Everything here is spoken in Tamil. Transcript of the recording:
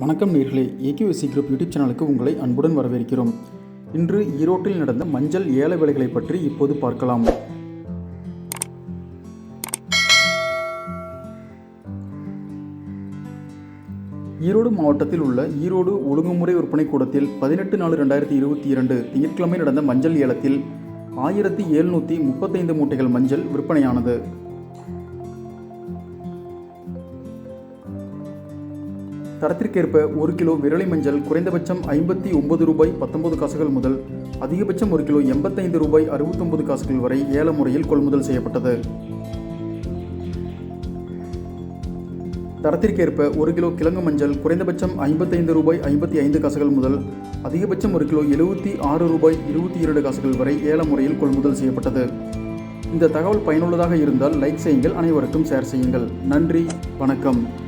வணக்கம் நேர்களே. ஏகேஎஸ்சி குரூப் யூடியூப் சேனலுக்கு உங்களை அன்புடன் வரவேற்கிறோம். இன்று ஈரோட்டில் நடந்த மஞ்சள் ஏல வேலைகளை பற்றி இப்போது பார்க்கலாம். ஈரோடு மாவட்டத்தில் உள்ள ஈரோடு ஒழுங்குமுறை விற்பனை கூடத்தில் பதினெட்டு நாலு ரெண்டாயிரத்தி இருபத்தி இரண்டு திங்கட்கிழமை நடந்த மஞ்சள் ஏலத்தில் ஆயிரத்தி எழுநூற்றி முப்பத்தைந்து மூட்டைகள் மஞ்சள் விற்பனையானது. தரத்திற்கேற்ப ஒரு கிலோ விரலை மஞ்சள் குறைந்தபட்சம் ஐம்பத்தி ஒன்பது ரூபாய் பத்தொன்பது காசுகள் முதல் அதிகபட்சம் ஒரு கிலோ எண்பத்தைந்து ரூபாய் அறுபத்தொன்பது காசுகள் வரை ஏல முறையில் கொள்முதல் செய்யப்பட்டது. தரத்திற்கேற்ப ஒரு கிலோ கிழங்கு மஞ்சள் குறைந்தபட்சம் ஐம்பத்தைந்து ரூபாய் ஐம்பத்தி ஐந்து காசுகள் முதல் அதிகபட்சம் ஒரு கிலோ எழுபத்தி ஆறு ரூபாய் இருபத்தி இரண்டு காசுகள் வரை ஏல முறையில் கொள்முதல் செய்யப்பட்டது. இந்த தகவல் பயனுள்ளதாக இருந்தால் லைக் செய்யுங்கள் அனைவருக்கும் ஷேர் செய்யுங்கள். நன்றி வணக்கம்.